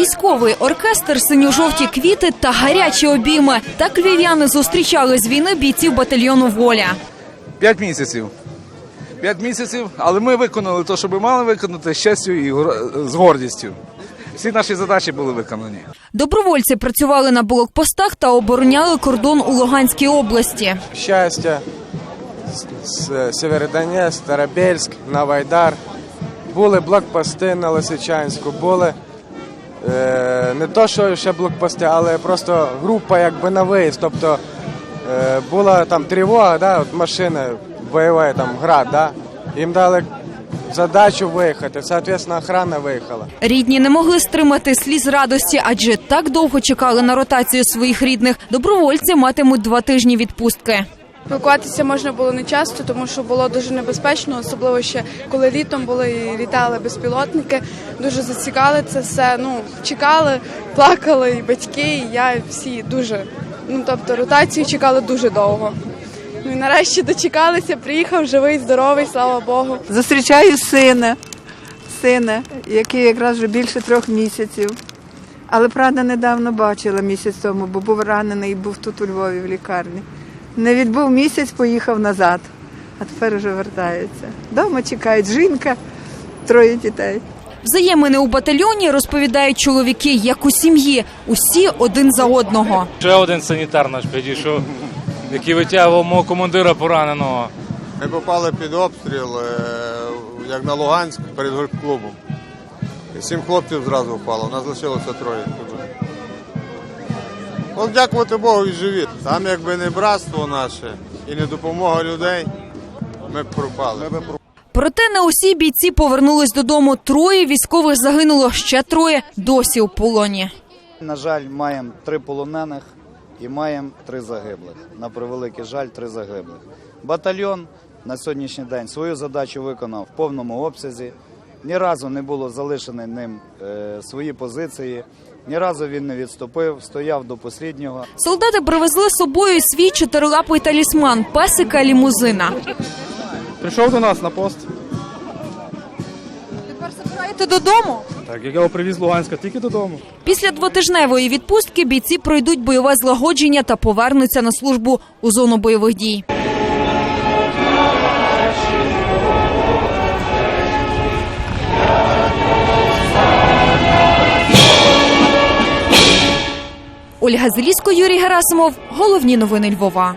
Військовий оркестр, синьо-жовті квіти та гарячі обійми. Так львів'яни зустрічали з війни бійців батальйону Воля. П'ять місяців. П'ять місяців, але ми виконали те, що ми мали виконати з честю і з гордістю. Всі наші задачі були виконані. Добровольці працювали на блокпостах та обороняли кордон у Луганській області. Щастя, С- С- Сєвєродонецьк, Старобельськ, Новайдар. Були блокпости на Лисичанську, були е, не то, що ще блокпости, але просто група якби на виїзд. Тобто е, була там тривога, да, от машина бойова, там град, да, їм дали задачу виїхати, соответственно, охрана виїхала. Рідні не могли стримати сліз радості, адже так довго чекали на ротацію своїх рідних. Добровольці матимуть два тижні відпустки. Спілкуватися можна було не часто, тому що було дуже небезпечно, особливо ще коли літом були і літали безпілотники. Дуже зацікали це все. Ну чекали, плакали і батьки, і я і всі дуже. Ну тобто ротацію чекали дуже довго. Ну і нарешті дочекалися, приїхав живий, здоровий, слава Богу. Зустрічаю сина, сина, який якраз вже більше трьох місяців. Але правда недавно бачила місяць тому, бо був ранений і був тут у Львові в лікарні. Не відбув місяць, поїхав назад, а тепер вже вертається. Дома чекають жінка, троє дітей. Взаємини у батальйоні розповідають чоловіки, як у сім'ї, усі один за одного. Ще один санітар наш підійшов, який витягував мого командира пораненого. Ми попали під обстріл, е, як на Луганськ перед клубом. Сім хлопців зразу впало, у нас лишилося троє. От дякувати Богу і живі. Там якби не братство наше і не допомога людей, ми б пропали. Проте не усі бійці повернулись додому. Троє військових загинуло, ще троє досі у полоні. На жаль, маємо три полонених і маємо три загиблих. На превеликий жаль, три загиблих. Батальйон на сьогоднішній день свою задачу виконав в повному обсязі. Ні разу не було залишені ним е, свої позиції, ні разу він не відступив, стояв до посліднього. Солдати привезли з собою свій чотирилапий талісман песика лімузина. Прийшов до нас на пост. Тепер забираєте додому. Так, як я його привіз з Луганська, тільки додому. Після двотижневої відпустки бійці пройдуть бойове злагодження та повернуться на службу у зону бойових дій. Ольга Зелісько, Юрій Герасимов. Головні новини Львова.